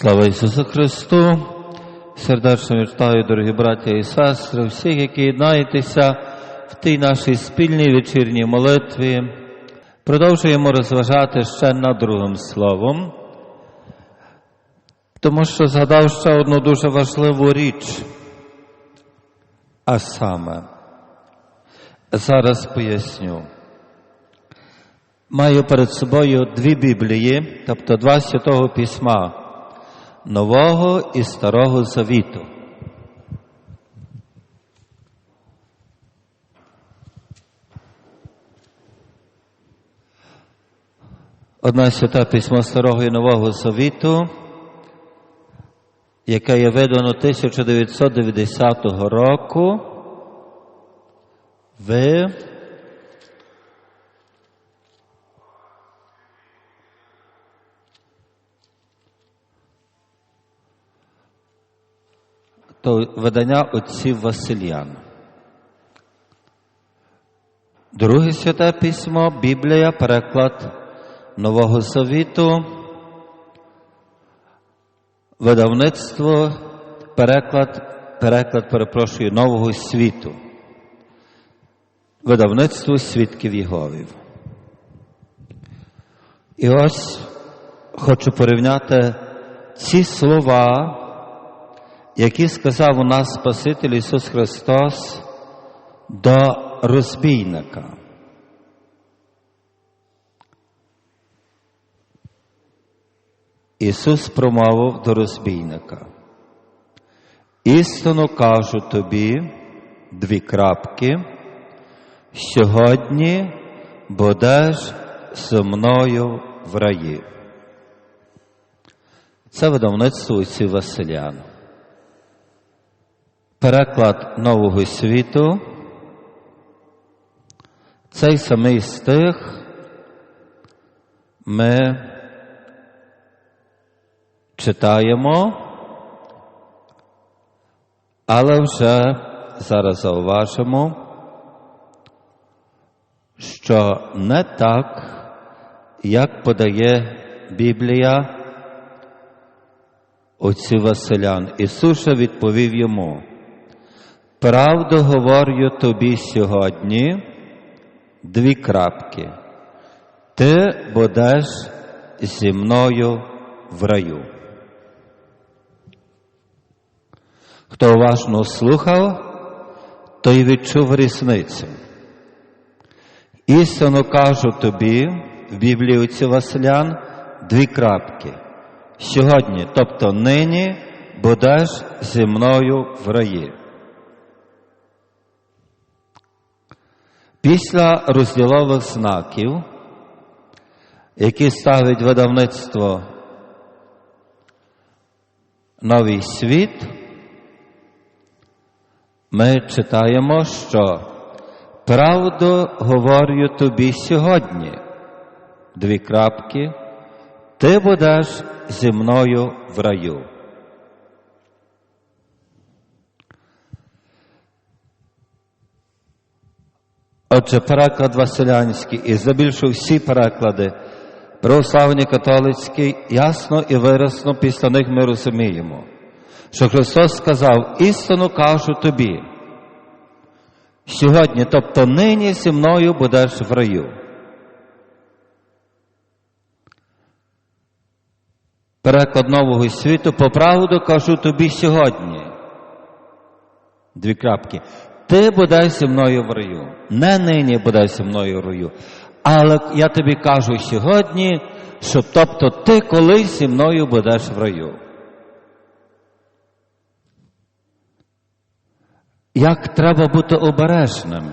Слава Ісусу Христу! Сердечно вітаю, дорогі браття і сестри, всіх, які єднаєтеся в тій нашій спільній вечірній молитві. Продовжуємо розважати ще над другим словом, тому що згадав ще одну дуже важливу річ. А саме, зараз поясню. Маю перед собою дві Біблії, тобто два святого письма Нового і Старого Завіту. Одне святе письмо Старого і Нового Завіту, яке є видано 1990 року в то видання отців Васильян. Друге святе письмо, Біблія, переклад Нового Завіту, видавництво, переклад, переклад, перепрошую, Нового світу. Видавництво свідків Єговів. І ось хочу порівняти ці слова які сказав у нас Спаситель Ісус Христос до розбійника. Ісус промовив до розбійника. Істину кажу тобі дві крапки, сьогодні будеш зі мною в раї. Це видавництво усі Василян. Переклад Нового світу. Цей самий стих ми читаємо, але вже зараз зауважимо, що не так, як подає Біблія отцю Василян. Ісуша відповів йому. Правду говорю тобі сьогодні дві крапки. Ти будеш зі мною в раю. Хто уважно слухав, той відчув різницю. Істинно кажу тобі в Біблії отця Василян дві крапки. Сьогодні, тобто нині, будеш зі мною в раї. Після розділових знаків, які ставить видавництво Новий світ, ми читаємо, що правду говорю тобі сьогодні, дві крапки, ти будеш зі мною в раю. Отже, переклад Василянський і здебільшого всі переклади православні католицькі, ясно і виразно після них ми розуміємо, що Христос сказав, істину кажу тобі. Сьогодні, тобто нині зі мною будеш в раю. Переклад нового світу по правду кажу тобі сьогодні. Дві крапки. Ти бодай зі мною в раю. Не нині бодай зі мною в раю. Але я тобі кажу сьогодні, що тобто ти колись зі мною будеш в раю. Як треба бути обережним?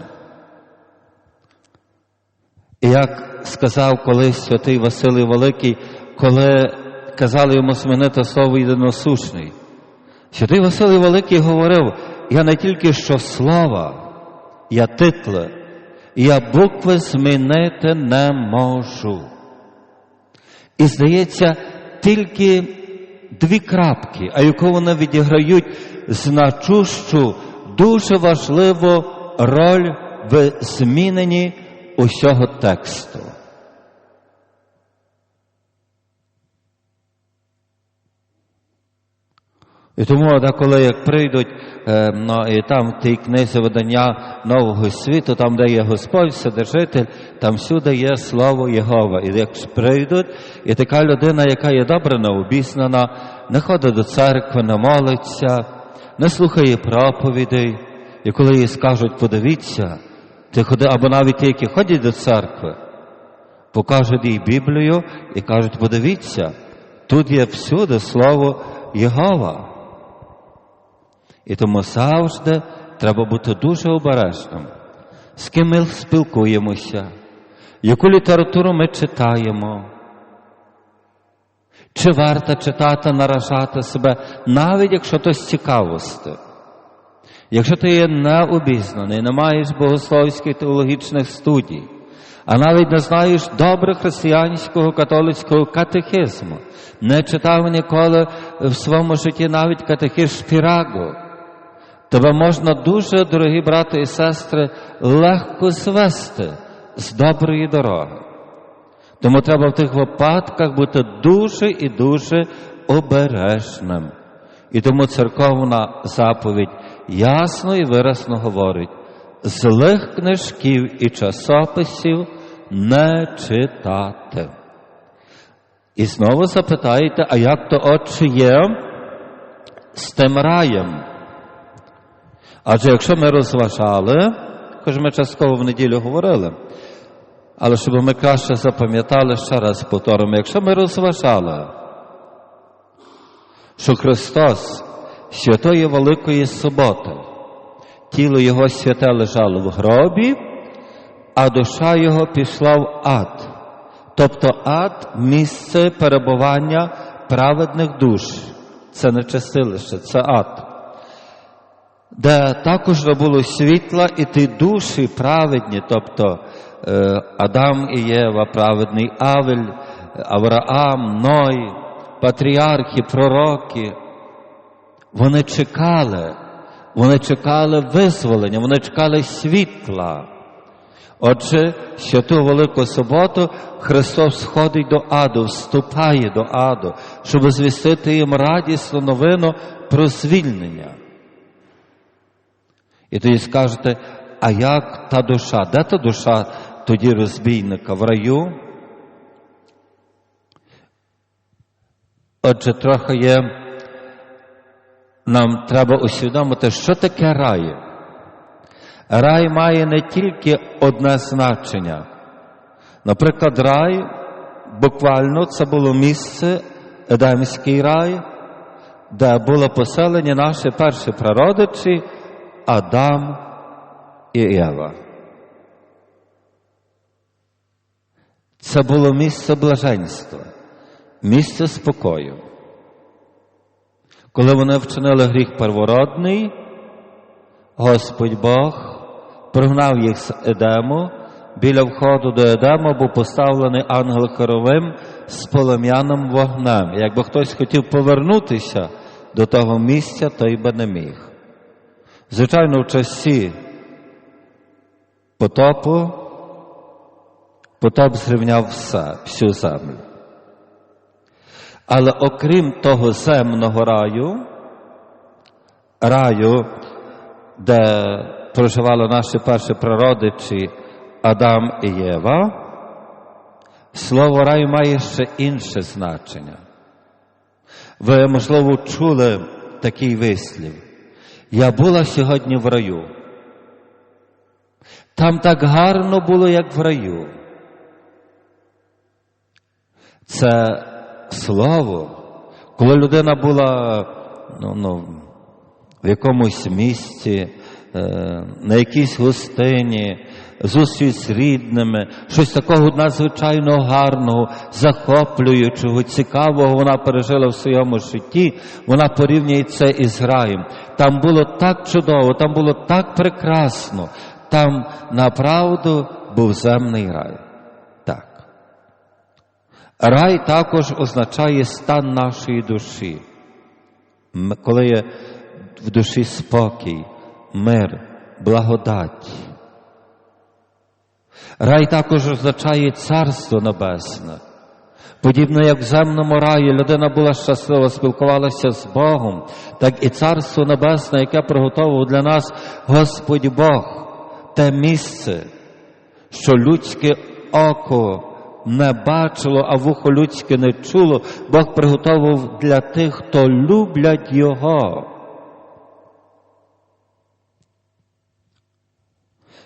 Як сказав колись святий Василий Великий, коли казали йому змінити слово єдиносушний. Святий Василий Великий говорив, я не тільки що слова, я титли, я букви змінити не можу. І здається, тільки дві крапки, а яку вони відіграють значущу, дуже важливу роль в зміненні усього тексту. І тому, коли як прийдуть ну, і там в тій книзі видання Нового світу, там, де є Господь, Вседержитель, там всюди є слово Єгова. І як прийдуть, і така людина, яка є добре необізнана, не ходить до церкви, не молиться, не слухає проповідей, і коли їй скажуть, подивіться, ти ходи, або навіть ті, які ходять до церкви, покажуть їй Біблію і кажуть, подивіться, тут є всюди слово Єгова. І тому завжди треба бути дуже обережним, з ким ми спілкуємося, яку літературу ми читаємо. Чи варто читати, наражати себе, навіть якщо то з цікавості. Якщо ти є необізнаний, не маєш богословських теологічних студій, а навіть не знаєш добре християнського католицького катехизму, не читав ніколи в своєму житті навіть катехиз Шпірагу, тебе можна дуже, дорогі брати і сестри, легко звести з доброї дороги. Тому треба в тих випадках бути дуже і дуже обережним. І тому церковна заповідь ясно і виразно говорить, злих книжків і часописів не читати. І знову запитаєте, а як то отче є з тим раєм? Адже якщо ми розважали, хоч ми частково в неділю говорили, але щоб ми краще запам'ятали, ще раз повторимо, якщо ми розважали, що Христос святої Великої Суботи, тіло Його святе лежало в гробі, а душа Його пішла в ад. Тобто ад місце перебування праведних душ. Це не чистилище, це ад. Де також було світла, і ті душі праведні, тобто е, Адам і Єва, праведний Авель, Авраам, Ной, патріархи, пророки, вони чекали, вони чекали визволення, вони чекали світла. Отже, святу Велику суботу Христос сходить до аду, вступає до аду, щоб звістити їм радісну новину про звільнення. І тоді скажете, а як та душа? Де та душа тоді розбійника? В раю? Отже, трохи є, нам треба усвідомити, що таке рай. Рай має не тільки одне значення. Наприклад, рай, буквально це було місце, Едемський рай, де було поселення наші перші прародичі Адам і Єва. Це було місце блаженства, місце спокою. Коли вони вчинили гріх первородний, Господь Бог прогнав їх з Едему, біля входу до Едему був поставлений ангел Хоровим з полум'яним вогнем. Якби хтось хотів повернутися до того місця, той би не міг. Звичайно, в часі потопу потоп зрівняв все, всю землю. Але окрім того земного раю, раю, де проживали наші перші прародичі Адам і Єва, слово раю має ще інше значення. Ви, можливо, чули такий вислів. Я була сьогодні в раю. Там так гарно було, як в раю. Це слово, коли людина була ну, ну, в якомусь місці, е, на якійсь гостині, зустріч з рідними, щось такого надзвичайно гарного, захоплюючого, цікавого вона пережила в своєму житті, вона порівнює це із раєм. Там було так чудово, там було так прекрасно, там направду був земний рай. Так. Рай також означає стан нашої душі, коли є в душі спокій, мир, благодать. Рай також означає Царство Небесне, Подібно як в земному раї людина була щаслива, спілкувалася з Богом, так і Царство Небесне, яке приготовив для нас Господь Бог, те місце, що людське око не бачило, а вухо людське не чуло, Бог приготовив для тих, хто люблять Його.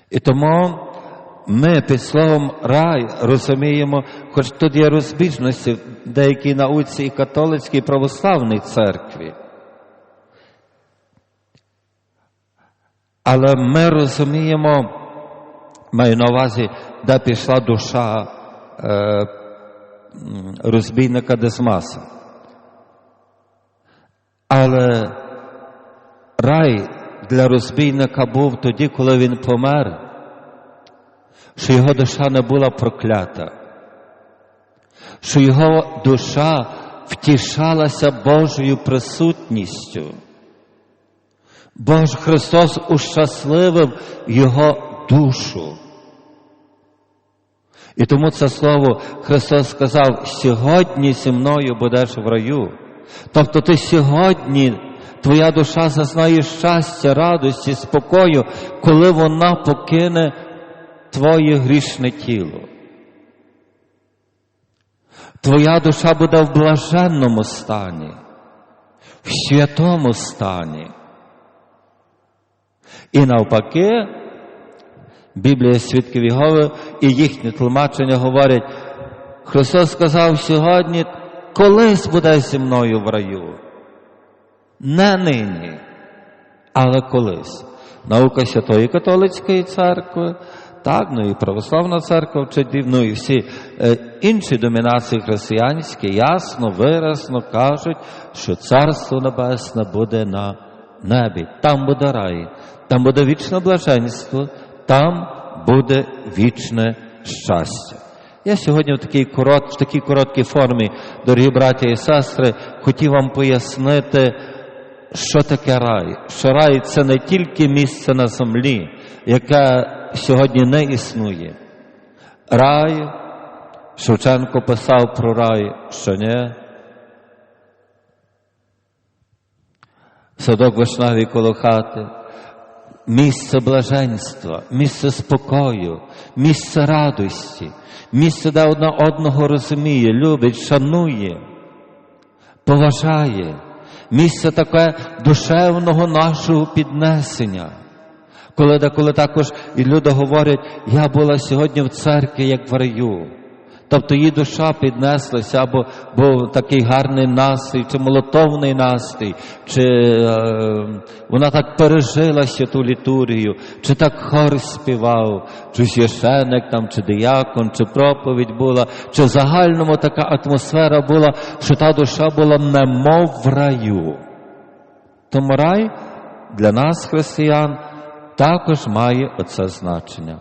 І тому ми під словом рай розуміємо, хоч тут є розбіжності в деякій науці і католицькій і православній церкві. Але ми розуміємо, маю на увазі, де пішла душа е, розбійника Десмаса. Але рай для розбійника був тоді, коли він помер, що його душа не була проклята, що його душа втішалася Божою присутністю. Бож Христос ущасливив його душу. І тому це слово Христос сказав, сьогодні зі мною будеш в раю. Тобто ти сьогодні, твоя душа зазнає щастя, радості, спокою, коли вона покине твоє грішне тіло. Твоя душа буде в блаженному стані, в святому стані. І навпаки, Біблія свідків Єгови і їхнє тлумачення говорять, Христос сказав сьогодні, колись буде зі мною в раю. Не нині, але колись. Наука Святої Католицької церкви, так, ну і Православна церква вчить, ну і всі е, інші домінації християнські ясно, виразно кажуть, що Царство Небесне буде на небі. Там буде рай, там буде вічне блаженство, там буде вічне щастя. Я сьогодні в такій, корот, в такій короткій формі, дорогі браті і сестри, хотів вам пояснити, що таке рай. Що рай це не тільки місце на землі, яке сьогодні не існує. Рай, Шевченко писав про рай, що ні. Садок вишневий коло хати, місце блаженства, місце спокою, місце радості, місце, де одна одного розуміє, любить, шанує, поважає, місце таке душевного нашого піднесення. Коли деколи також і люди говорять, я була сьогодні в церкві, як в раю. Тобто її душа піднеслася, або був такий гарний настрій, чи молотовний настрій, чи е, вона так пережила ту літургію, чи так хор співав, чи священик там, чи диякон, чи проповідь була, чи в загальному така атмосфера була, що та душа була немов в раю. Тому рай для нас, християн, також має оце значення.